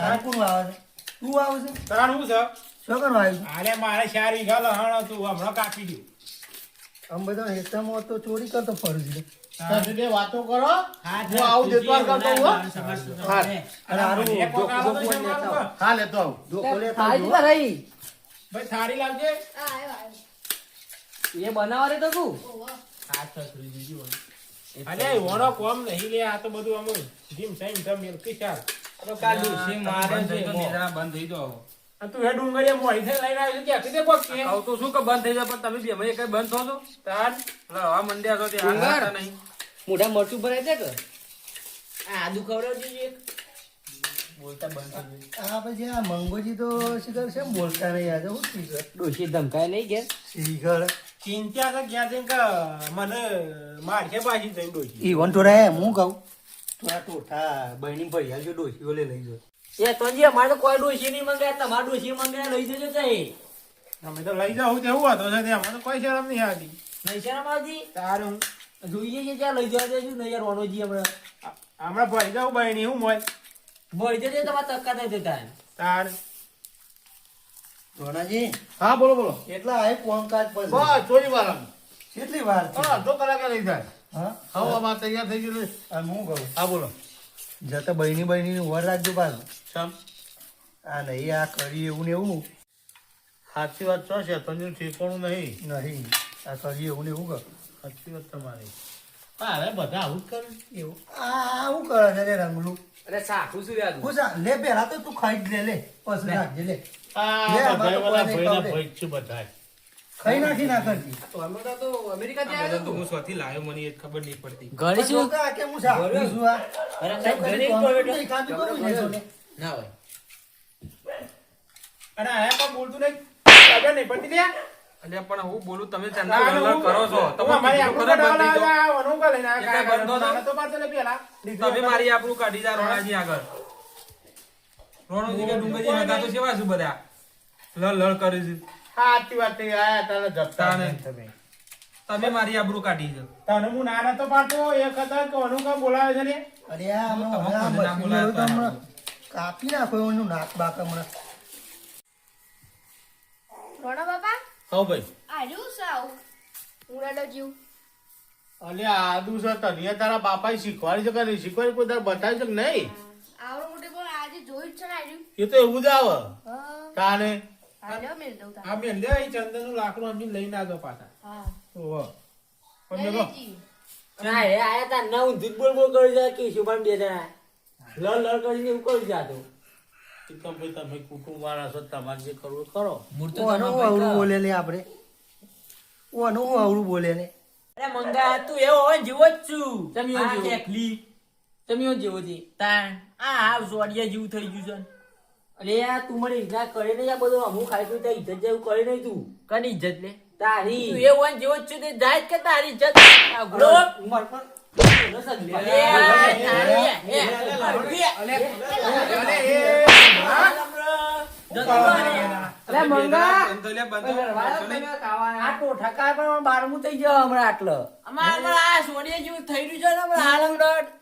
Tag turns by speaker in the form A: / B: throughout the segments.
A: તારે કોણ આવે છે? તું આવે છે?
B: તાણ હું છે?
A: શું આવ્યું
B: આલે મારે ચાર વીઘા લહણ હતું હમણાં કાપી દઉં.
A: આમ બધો હેતામાં તો ચોરી કરતો ફરું છું.
C: તમે બે વાતો કરો.
B: હું
C: આવું દેતવાર કરતો હું. હા.
A: અને હારું
B: એક વખત આવો તો
A: જોકો
B: શેમ
A: લેતા
B: આવો?
A: આવો.
C: હા લેતો આવું.
A: જોકો લેતા
D: થાળી
A: આવજો.
B: ભાઈ થાળી લાવજે.
D: એ બનાવવા રે તો. તું
B: અલે વણો કોમ નહીં લે આ તો બધું આમ જીમ સાઈમ તમ ચાલ
E: બંધ થઈ
B: જાવ તું હે ડુંગળીએ મોડી થઈ લઈને આવ્યો કે ક્યાંથી દે કોક કે.
E: આવ તો શું કે બંધ થઈ જાય પણ તમે બે મય કઈ બંધ થો છો?
B: તાર
E: લડવા મંડ્યા છો તે હાથા નહીં.
D: મોઢા મરચું ભરાઈ દે કે? આ આદુ ખવડાવજો એક.
E: બોલતા બંધ
A: આ પછી આ મંગોજી તો શિખર છે બોલતા નહીં આજે હું શિખર?
D: ડોશી ધમકાય નહીં કે
A: શિખર?
B: ચિંતા કે ક્યાં છે કે મને મારશે પાછી જઈ ડોશી.
A: ઈ વન તો રહે હું કહું? થોડા ટોઠા બહેની ડોસી ઓલે લઈ જો
D: એ તોજી અમારે તો કોઈ ડોસી નહીં મંગાય તમારે ડોસી મંગાય લઈ જજો તઈ.
B: અમે તો લઈ જાવ તેવું હતો છે? ત્યાં મને કોઈ શરમ નહીં આવતી.
D: નહીં શરમ આવતી?
B: તારું
D: જોઈએ છે ત્યાં લઈ જવા દેજો નહીં યાર રોનોજી હમણાં.
B: આ- હમણાં ભરી જાઉં બહેની હું મોય
D: મળી જજો તમારે તક્કા થઈ જતા
B: તાર
A: ધોનાજી
C: હા બોલો બોલો.
A: કેટલા આય કોમકાજ પછી
C: બસ ચોરી વાળા
A: કેટલી વાર
C: અડધો કલાકે લઈ જાય
A: હા?
C: હવે તૈયાર થઈ ગયું.
A: આ હું કહું
C: હા બોલો.
A: જતા બહેની બહેની વર રાખજો પાછું.
C: સમ
A: આ નહીં આ કરી એવું ને એવું.
C: સાચી વાત છો છે તને ઠેકાણું નહીં.
A: નહીં આ કરી એવું ને એવું કર.
C: સાચી વાત તમારી. અરે બધા આવું કરે
A: એવું. આવું કરે ને રે રંગલું.
D: અરે સાખું શું યાદ
A: હું સા લે પેલા તો તું ખાઈ જ લે લે. પછી રાખજે લે.
C: આ બધા. ભાઈ છે બધા
A: ખાઈ નાખી ના કરતી
D: તો અમેરિકા
E: આ તો હું સ્વથી લાવ્યો મને એ ખબર નહીં પડતી.
D: ઘરે
A: પણ હું સા શું આ?
D: ઘરે
A: કદી
D: ટોમેટો
A: તો હું નહીં જોને.
D: ના હોય.
B: અને આ પણ બોલતું નહીં. ખબર નહીં પડતી ત્યાં
E: અને પણ હું બોલું તમે ચંદા કરો છો.
B: તમે મારી
E: બંધ
B: લઈને?
E: બંધો તો?
B: પાછળ પેલા.
E: તમે આપણું કાઢી જા રોણાજી આગળ. રોણોજી કે ડુંગરજી નતા તો સેવા શું બધા. લડ લડ કરે છે.
C: સાચી વાત થઈ આયા તને જપતા નહીં તમે
E: તમે મારી આબરૂ કાઢી છે.
B: તને હું નાના તો પાટો એક હતા કે વનુ કા બોલાવે છે ને?
A: અરે આ હમણાં આ
E: કોને
A: કાપી નાખો એનું નાક બાક હમણાં.
F: રોણા બાપા?
C: હો ભાઈ.
F: આર્યું સાવ રડો જીવ.
C: અલે આદુ છે તને તારા બાપાએ શીખવાડી છે કે નહીં? શીખવાડી કોઈ તારે બતાવી છે કે નહીં?
F: આવડો મોટી પણ આજે જોયું જ છે ને આર્યું
C: એ તો એવું જ આવે.
F: હા.
C: તાને
F: આલ્યો મેલ દઉં
B: એ ચંદનનું લાકડું અમે લઈને આગળ પાછા.
F: હા.
B: ઓહો. પણ મેલો.
D: ના રે આયા તા ના ઊંધું જ બોલ બોલ કરી જાય કે શુભાન બે જણા. લડ લડ કરીને એવું કરી જાતો
C: એ તો ભાઈ તમે કુટુંબ વાળા છો તમારે જે કરવું એ કરો.
A: ઓનું હું અવળું બોલે લે આપણે. ઓનું હું અવળું બોલે લે.
D: અરે મંગા તું એવો હોય જીવો જેવો જ છું.
E: તમે જેવો.
D: તમે જેવો છે. તાણ. આ હાવ સોડિયા જેવું થઈ ગયું છે. અરે યાર તું મને ઈજા કરે નહીં આ બધું અમુક ખાઈ પી ઇજ્જત જેવું કરે નહીં તું કની ઇજ્જત લે તારી તું એ હોય જેવો જ છું તે જાય કે તારી ઇજ્જત આ ગુડો
A: ઉંમર
D: હમણાં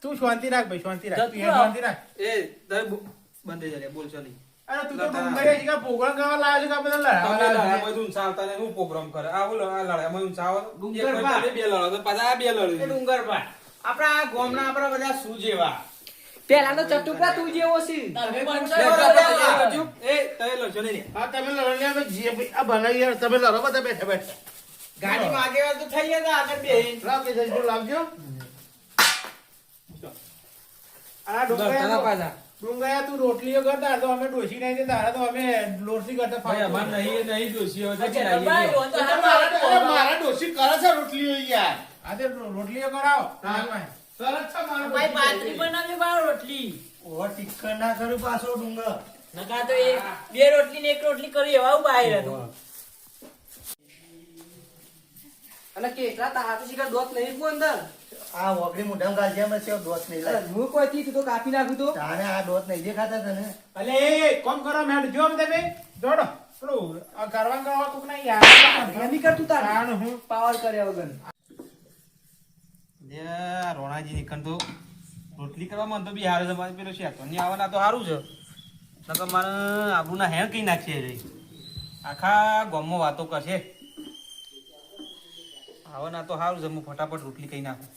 B: તું શાંતિ રાખ ભાઈ શાંતિ રાખ શાંતિ રાખ
E: એ બંધ થઈ જા લે, બોલશો
B: અરે તું તો ડુંગળીએ જી કા પ્રોગ્રામ કરવા લાવ્યો છે કે બધા લડાવવા લાવ્યો છે?
E: લડાઈમાં જ ને હું પ્રોગ્રામ કરે? આ બોલો આ લડાઈમાં ઊંચાવો એક
D: ડુંગર પા.
E: બે લડો તો પાછા બે લડો
D: ડુંગર પર
B: આપણા આ ગામના આપણા બધા શું જેવા?
D: પેલા તો ચટુકડા તું જેવો છે. તમે
E: લે, તમે એ તમે લડશો નહીં
C: હા તમે લડો અમે જે આ બનાવી યાર તમે લડો બધા બેઠા બેઠા.
B: ગાડીમાં આગેવાન તો થઈ ગયા હતા આગળ બે.
C: લાવ કે જઈશું લાવજો.
B: આ
E: લડતા પાછા.
B: ડુંગળિયા તું રોટલીઓ કરતા તો અમે ડોસી નહીં દેતા તો અમે લોટલી કરતા
E: ભાઈ અમાર નહીં નહીં દોષી હોય તો
C: મારા ડોશી કરે છે રોટલીઓ યાર.
B: આ રોટલીઓ કરાવો.
C: સરસ છે મારો
D: ભાઈ પાતરી બનાવજો બાર રોટલી.
A: ઓ ટીક્કર ના કરું પાછો ડુંગર.
D: નકા તો એ બે રોટલી ને એક રોટલી કરી એવા બહાર આયરા તું અને કેટલા તારા પછી દોત નહીં અંદર?
A: આ વગડી મુઢામ ગાલ જેમ છે દોત નહીં લાગે
D: હું કોઈ થી તું તો કાપી નાખું તો?
A: તારે આ દોત નહીં દેખાતા તને.
B: અલે કોમ કરો મેડ જો તમે જોડો પેલું આ કરવા કરવા કોક નહીં યાર
D: એની કર તું તાર.
B: તાણ હું.
D: પાવર કર્યા વગર.
E: લે, રોણાજી નીકળ તો રોટલી કરવા મન તો બી હારે છે પેલો છે તો ની આવવાના તો સારું છે. નકર મારે આબુના હેર કઈ નાખીએ રે આખા ગામમાં વાતો કરશે. આવવાના તો સારું છે હું ફટાફટ રોટલી કઈ નાખું.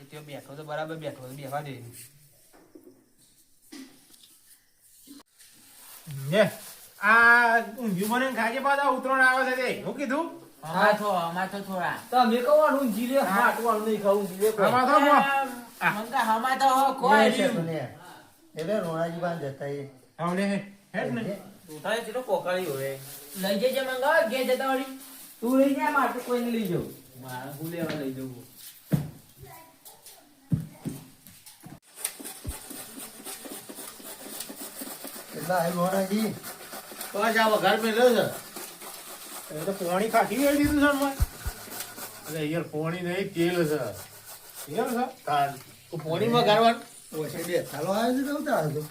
E: એ બેઠો તો બરાબર બેઠો તો બેહવા દે.
B: ને આ ઊંઘ્યું મને ખાજે પાછા ઉતરણ આવે છે તે હું કીધું?
D: અમાર તો થોડા. તમે કહેવાનું ઊંઘી લે માટવાનું નહીં ખાવું
B: જીરે તો
D: મંગા હમા તો કોઈ
A: એટલે રોણાજી બાન જતા એ.
B: આવડે હે હેડ ને.
E: ઉઠાય છે તો પોકાળી હોય.
D: લઈ જજે મંગા ઘેર જતા વળી. તું લઈ જા મારે તો કોઈને લઈ જવું. મારે હું લેવા લઈ જવું?
A: આ રોણાજી
C: બસ આ વઘાર મેલ્યો છે.
B: એ તો પોણી ખાટી ગઈ દીધું છે ને
C: એટલે યાર પોણી નહીં તેલ છે.
B: એમ છે?
C: તાન તું પોણી વઘારવાનું
A: ઓછે બે. ચાલો આવ્યો છે તો ઉતાર તો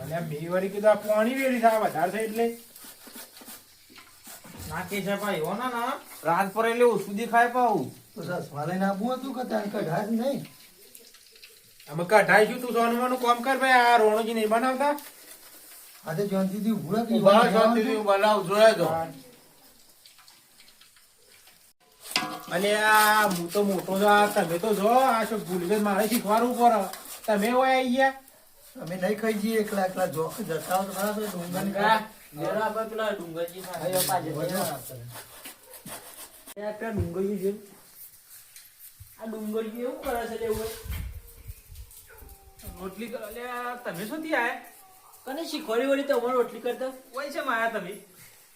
B: અને બે વારી કીધું આ પોણી વેરી થાય વધારે છે એટલે.
E: નાખી છે ભાઈ હો ના ના. રાત પર એટલે સુધી ખાય પાઉં
A: તો સસવા લઈને આપવું હતું કે તારે કઢાશ નહીં?
B: અમે કઢાઈશું તું સોનવાનું કામ કર ભાઈ આ રોણોજી નહીં બનાવતા.
A: આ તો જ્યાંથી ઉભું રાખી
C: ઊભા હું બનાવું જોયે તો.
B: અને આ હું તો મોટો આ તમે તો જો આ શું ભૂલી ગઈ મારે શીખવાડવું પડે. તમે હોય આઈ ગયા?
A: અમે નહીં ખાઈ જઈએ એકલા એકલા જો. જતા હોય તો ખરા
D: લેરો આપણે પેલા ડુંગરજી પેલા ડુંગરજી જેવું. આ ડુંગરજી એવું કરે છે એવું
E: રોટલી કરો તમે શું થી આયા?
D: કને શીખવાડી વળી તો અમારે રોટલી કરતા?
E: કોઈ છે માયા તમે?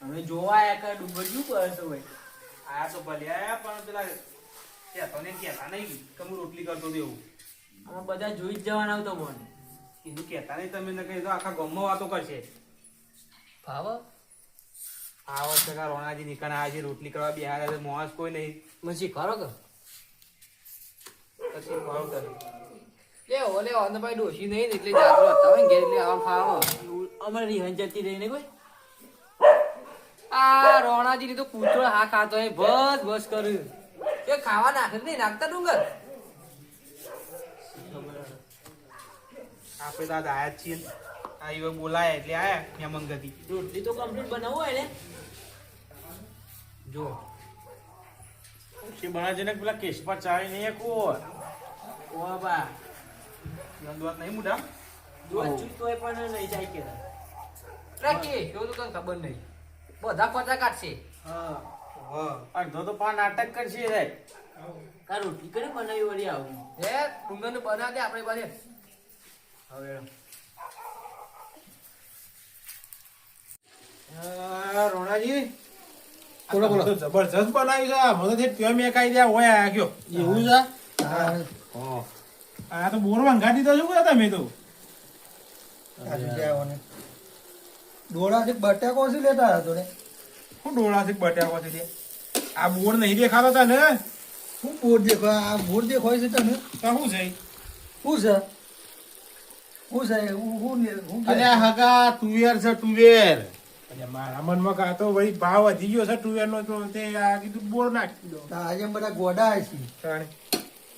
D: અમે જોવા આયા કે ડુંગરજી કરે છે ભાઈ?
E: આયા તો ભલે આયા પણ પેલા કે તને કહેતા નહીં કે હું રોટલી કરતો તો એવું.
D: અમે બધા જોઈ જ જવાના આવતો મને
E: કીધું કહેતા નહીં તમે ને કહી દો આખા ગામમાં વાતો કરશે.
D: ભાવ?
E: આ વખતે કા રોણાજી નીકળે આજે રોટલી કરવા બિહાર મોસ કોઈ નહીં.
D: મને શીખવાડો કે?
E: પછી ભાવ કરે.
D: લેવો લેવો અને ભાઈ ડોશી નહીં ને એટલે જાગરો હતા. હોય ઘેર એટલે આવા ખાવા અમારે રિહન જતી રહી ને કોઈ? આ રોણાજી તો કૂતરો હા ખાતો એ બસ બસ કર્યું. એ ખાવા નાખે નહીં નાખતા ડુંગર?
E: આપણે તો આયા જ છીએ આવી બોલાયા એટલે આયા મહેમાન ગતિ.
D: રોટલી તો કમ્પ્લીટ બનાવવું હોય ને
E: જો.
C: કે બના પેલા કેસ પર ચાવી નહીં
D: ઓ બા
E: નંદવાત નહીં મુઢા
D: જો ચૂતોય પણ નહીં જાય કે રાખી. એવું તો કઈ ખબર નહીં. બધા પતા કાઢશે.
E: હા.
C: અડધો તો પા નાટક કરશે રે.
D: કા કરે બનાવી વળી આવું. હે ડુંગર બના દે આપણે પાસે
E: હવે.
B: રોણાજી. બોલો બોલો જબરજસ્ત બનાવ્યું છે. આ મને તો પ્યો મેં કાઈ દે હોય આ ગયો.
C: એવું છે?
A: આ
B: આ તો બોર વંગાટી તો શું કરતા તમે તો.
A: ડોળાથી બટાકો શું લેતા હતો ને
B: શું ડોળાથી બટાકો છે? આ બોર નહીં દેખાતો તને?
A: શું બોર દેખો? આ બોર દેખાય છે તને?
B: શું છે?
A: શું છે? શું છે? હું હું
C: અરે હગા તુવેર છે તુવેર.
B: મારા મનમાં કાં તો ભાઈ ભાવ વધી ગયો છે ટુવેર નો તો તે આ કીધું બોર નાખી દો.
A: આજે બધા ગોડા છે.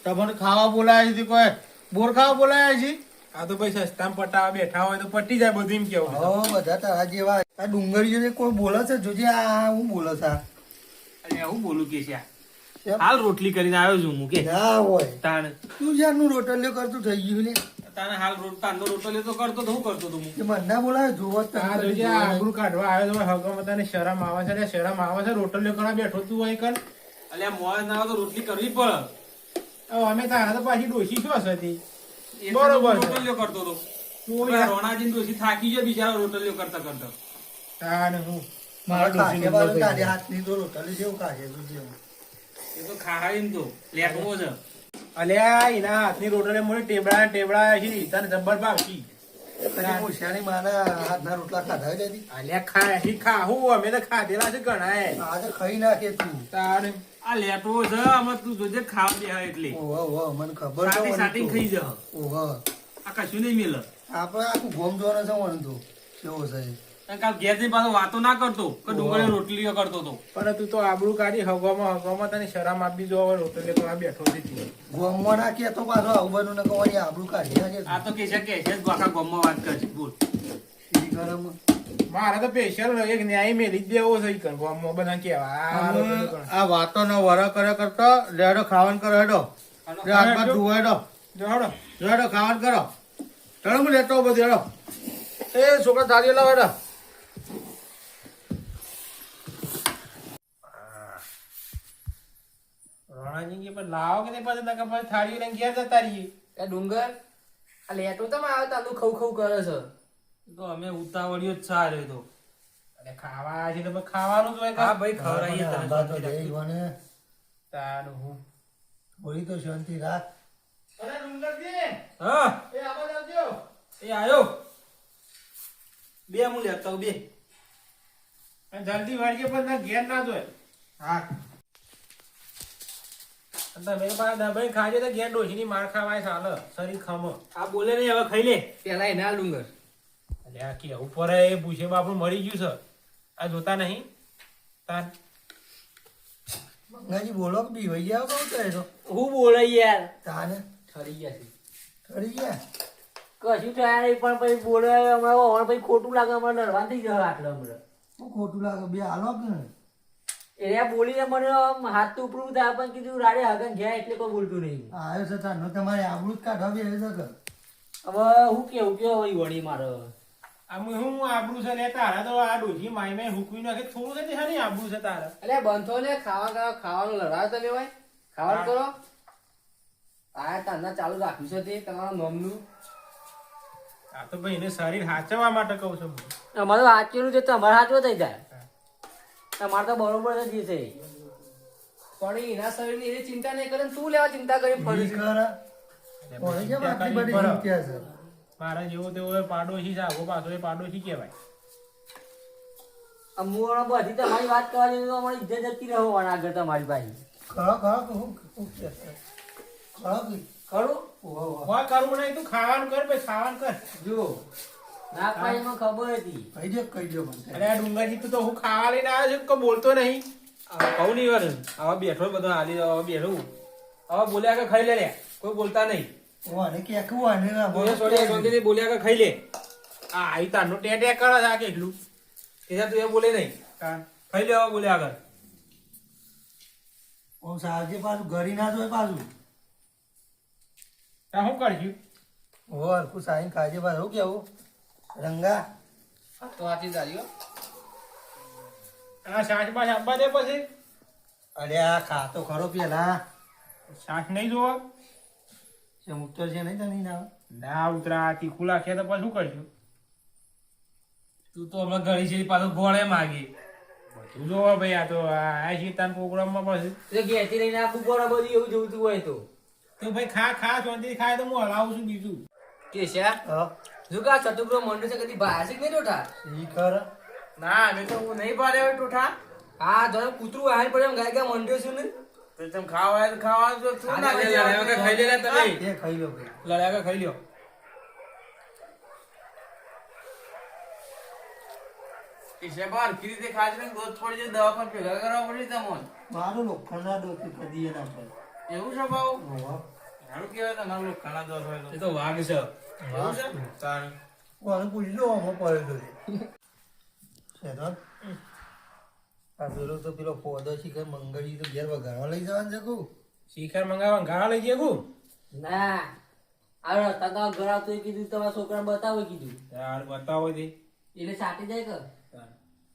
C: તમને ખાવા બોલાય છે કોઈ બોર ખાવા બોલાયા છે?
B: આ તો ભાઈ સસ્તામાં પટાવા બેઠા હોય તો પટી જાય બધું એમ કેવું છે.
A: બધા તારા જેવા. આ ડુંગળીઓને કોઈ બોલે છે? જોજે આ હું બોલે છે.
E: અરે હું બોલું કે છે હાલ રોટલી કરીને આવ્યો છું હું કે.
A: ના હોય.
E: તાણ.
A: તું જ્યારનું રોટલીઓ કરતું થઈ ગયું ને.
E: તાને હાલ રોટ તાંડો રોટલી તો કરતો તો હું કરતો તો હું.
A: કે મને ના બોલાવે જોવો જ તને
B: જોજે આ આબરૂ કાઢવા આવ્યો તો હગમાં તને શરમ આવે છે ને શરમ આવે છે રોટલીઓ કરવા બેઠો તું હોય કર.
E: અલ્યા મોય ના આવે તો રોટલી કરવી પડે.
B: અમે તારા તો પાછી ડોશી શું હતી બરોબર
E: હું કરતો હતો. રોણાજી ડોસી થાકી ગયો બિચારો રોટલીઓ કરતા કરતા.
B: તાને હું?
A: મારા
C: ડોશીને
A: કાકે બાજુ
C: નંબર
A: તારી તો રોટલી જેવું તું જેવું.
E: એ તો ખાહાડીને તો. લેટવો છે.
B: અલ્યા એના હાથની રોટલી મોડી ટેબડા ને ટેબડા છે તને જબ્બર ભાવશી
A: કદી મૂછાની હાથના રોટલા ખાધા
B: અલ્યા ખા હી ખાહું અમે તો ખાધેલા છે ઘણા
A: આજે ખાઈ નાખે તું.
B: તારે.
E: આ લેટવો છે આમાં તું જોજે ખાવા દે એટલે.
A: ઓહો ઓહો મને ખબર છે
E: સાટી સાટી ખાઈ જા.
A: ઓહો
E: આ કશું નહીં મિલે.
A: આપણે આખું ગોમ જોવાનો છે મને તો. કેવો છે
E: અને કાલ ઘેર પાછો વાતો ના કરતો કે ડુંગળી રોટલીઓ કરતો તો?
B: પણ તું તો આબરૂ કાઢી હગવામાં હગવામાં તને શરમ આપી જો હવે રોટલી કરવા બેઠો છે તું.
A: ગોમમાં નાખીએ તો પાછો આવું બનવું ને કહેવાની આબરૂ કાઢી
E: આ તો કે છે કે છે વાત કરશે બોલ.
A: શીખરમાં
B: મારે તો સ્પેશિયલ એક ન્યાય મેલી દેવો છે ઈ કન્ફર્મ બધા કેવા આ
C: વાતો નો વરા કરે કરતો લેડો ખાવન કરો હેડો. લે હાથ પગ ધોવો હેડો.
B: જોડો હળો.
C: જો કરો. ચલો હું લેતો બધું હેડો. એ છોકરા તારી લાવ હેડો.
B: રોણાજી કે લાવો કે નહીં પછી થાળી લઈને ઘેર જતા રહીએ.
D: એ ડુંગર આ લેટો તમે આવે તાનું ખવ ખવ કરે છે.
E: તો અમે ઉતાવળિયો જ સારો તો
B: અરે ખાવા છે તો ખાવાનું જ હોય
E: હા? ભાઈ ખવડાવીએ તને
A: તો
E: શાંતિ
A: જઈ
E: રાખી.
A: ગોને
B: તાનું હું.
A: બોલી તો શાંતિ રાખ.
B: અરે ડુંગરજી,
E: હા.
B: એ આવા જાવજો
E: એ આયો. બે હું લેતા બે.
B: અને જલ્દી વાળીએ પણ ના ઘેર ના જોય.
E: હા.
B: તમે દબાઈ ખાજો તો ઘેર ડોશીની માર ખાવાય ચાલે શરીર ખમો.
E: આ બોલે નહીં હવે ખાઈ લે.
D: પેલા એના ડુંગર.
B: આ કેવું પડે એ પૂછે બાપુ મળી ગયું છે. આ જોતા નહીં? તાન.
A: મંગાજી બોલો કે બી વહી જાવ કહું તો એ તો
D: હું બોલે યાર.
A: તાને?
D: ઠરી ગયા છે.
A: ઠરી ગયા?
D: કશું થાય નહીં પણ પછી બોલે હમણાં હમણાં પછી ખોટું લાગે હમણાં નરવાન થઈ ગયો આટલે હમણાં.
A: શું ખોટું લાગે? બે હાલો કે ને
D: એને બોલીને મને આમ હાથ તો ઉપરું થાય પણ કીધું રાડે હગન ગયા એટલે કોઈ બોલતું નહીં.
A: આવ્યો છે તાનો તમારે આવડું જ કાઢવા બે છે કે?
D: હવે હું કેવું કેવું હોય વળી મારે?
B: હું આબરૂ છે લે તારા તો આ ડોશી માઈ માઈ હુકવી નાખે થોડું છે ને આબરૂ છે તારા.
D: એટલે બંધો ને ખાવા ખાવા ખાવાનું લડાવ તમે હોય ખાવાનું કરો. આ તાના ચાલુ રાખ્યું છે તે તમારા નોમનું
B: આ તો ભાઈ એને શરીર હાચવવા માટે કહું છું.
D: અમારે તો છે તમારે હાચવો થઈ જાય. તમારે તો બરોબર જ છે. પણ એના શરીરની એની ચિંતા નહીં કરે તું લેવા ચિંતા કરી ફરી
A: ખરા. કોને કેમ આટલી બધી ચિંતા છે.
B: મારા જેવો તેવો પાડોશી છે આગો પાછો એ પાડોશી કહેવાય.
D: અમુક બધી તમારી વાત કરવા જઈએ તો અમારી ઇજ્જત જતી રહો આગળ તમારી પાસે.
A: ખરો ખરો હું હું કે ખરો.
B: કરવું નહીં તું ખાવાનું કર ભાઈ ખાવાનું કર.
D: જો ના પાડી એમાં ખબર હતી.
A: કહી દે કહી દે મને.
B: અરે આ ડુંગરજી તું તો હું ખાવા લઈને આવ્યો છું કોઈ બોલતો નહીં?
E: આ કહું નહીં વાર હવે બેઠો બધો હાલી હવે બેઠું હવે બોલ્યા કે ખાઈ લે લે. કોઈ બોલતા નહીં.
A: આને કે આને ના
E: બોલે. સોડે શાંતિથી બોલ્યા કે ખાઈ લે.
B: આ આઈ તારનું ટેટ ટેટ કરે છે આ કેટલું
E: એટલે તું એ બોલે નહીં. ખાઈ લેવા બોલે આગળ.
A: ઓમ સાજે પાછું ઘરી ના જોય પાછું.
B: ત્યાં શું કરજ્યું
A: ઓ હરખું સાઈન ખાજે પાછું. શું કેવું? રંગા?
D: તો આથી ચાલ્યો
B: આ આપવા દે પછી.
A: અરે આ ખાતો ખરો પેલા.
B: સાસ નહીં જોવા
A: મુક્તો છે નહીં તને ના
B: ના ઉતરા તીખું લાખે તો પછી શું કરશું?
E: તું તો હમણાં ઘણી છે પાછો ગોળે માગી.
B: તું જોવો ભાઈ આ તો આ શીતાન પ્રોગ્રામમાં પછી.
D: તો ઘેરથી લઈને આ ગોળા બધું એવું જોઈતું હોય તો.
B: તો ભાઈ ખા ખા શાંતિથી ખાય તો હું હલાવું છું બીજું.
D: કે
A: હા.
D: જો કા ચતુગ્રહ મંડળ છે કદી બહાર છે નહીં ટોઠા?
A: ઈ ખર.
E: ના નહીં તો હું નહીં પાડે હવે ટોઠા.
D: હા જો કૂતરું આહાર પડે એમ ગાય ગાય મંડ્યો છું ને.
E: તો તમે ખાવા હોય તો તું ના ખાઈ લડ્યા ખાઈ લે લે તમે.
A: એ ખાઈ લો ભાઈ.
E: લડ્યા ખાઈ લ્યો શેબાર કીધી તે ખાજ ને પડી જાય દવા પર ભેગા કરવા પડી તમને.
A: મારું લોખંડના ડોકી કદી ના પડે
E: એવું છે ભાવ?
A: ઓહો.
E: સારું કહેવાય તમારું લોકો ખાના દોધ હોય એ તો વાઘ છે. એવું છે?
A: પૂછી લો આમાં શેતન આ પેલો તો પેલો પોદો શિખર મંગળી તો ઘેર વઘારવા લઈ જવાનું છે કહું
B: શિખર મંગાવવા ઘાડા લઈ ગયા કું?
D: ના. આ ઘરા તો કીધું તમારા છોકરાને બતાવો કીધું.
B: યાર બતાવો દે
D: એટલે સાટી જાય કે?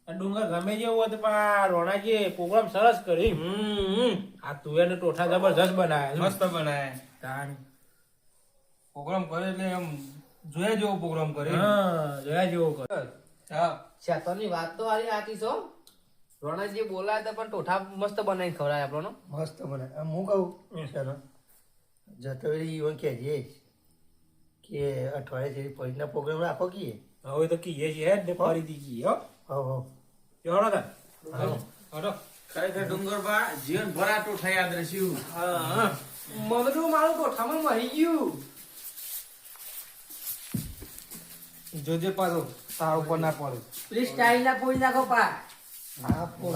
B: ડુંગર ગમે જેવું હોય તો પણ રોણાજી પ્રોગ્રામ સરસ કરી
E: હમ.
B: આ તુવેર ને ટોઠા જબરજસ્ત બનાવ્યા
E: મસ્ત બનાવે.
B: તાણ.
E: પ્રોગ્રામ કરે એટલે એમ જોયા જેવો પ્રોગ્રામ કરે
B: હા જોયા જેવો કર.
E: હા.
D: શેતરની વાત તો આરી આતી છો રોણાજી બોલાય તો પણ ટોઠા મસ્ત બનાવીને ખવડાય આપણો
A: મસ્ત બનાય હું કહું શેતન જતો એવું કહેજે કે અઠવાડિયે જેવી પૈસા પ્રોગ્રામ રાખો કીએ.
B: હવે તો કીએ છે હેડ ને ફરી દીધી હો.
A: હો હો.
B: જોડો તાર હડો.
E: ખરેખર ડુંગર બા જીવન ભરાટું થઈ યાદ રહેશું.
B: હા.
D: મગનું મારું કોઠામાં મરી ગયું.
E: જોજે પાછો તાર ઉપર ના પડે.
D: પ્લીઝ સ્ટાઇલ ના પોઈ નાખો પા. આપો.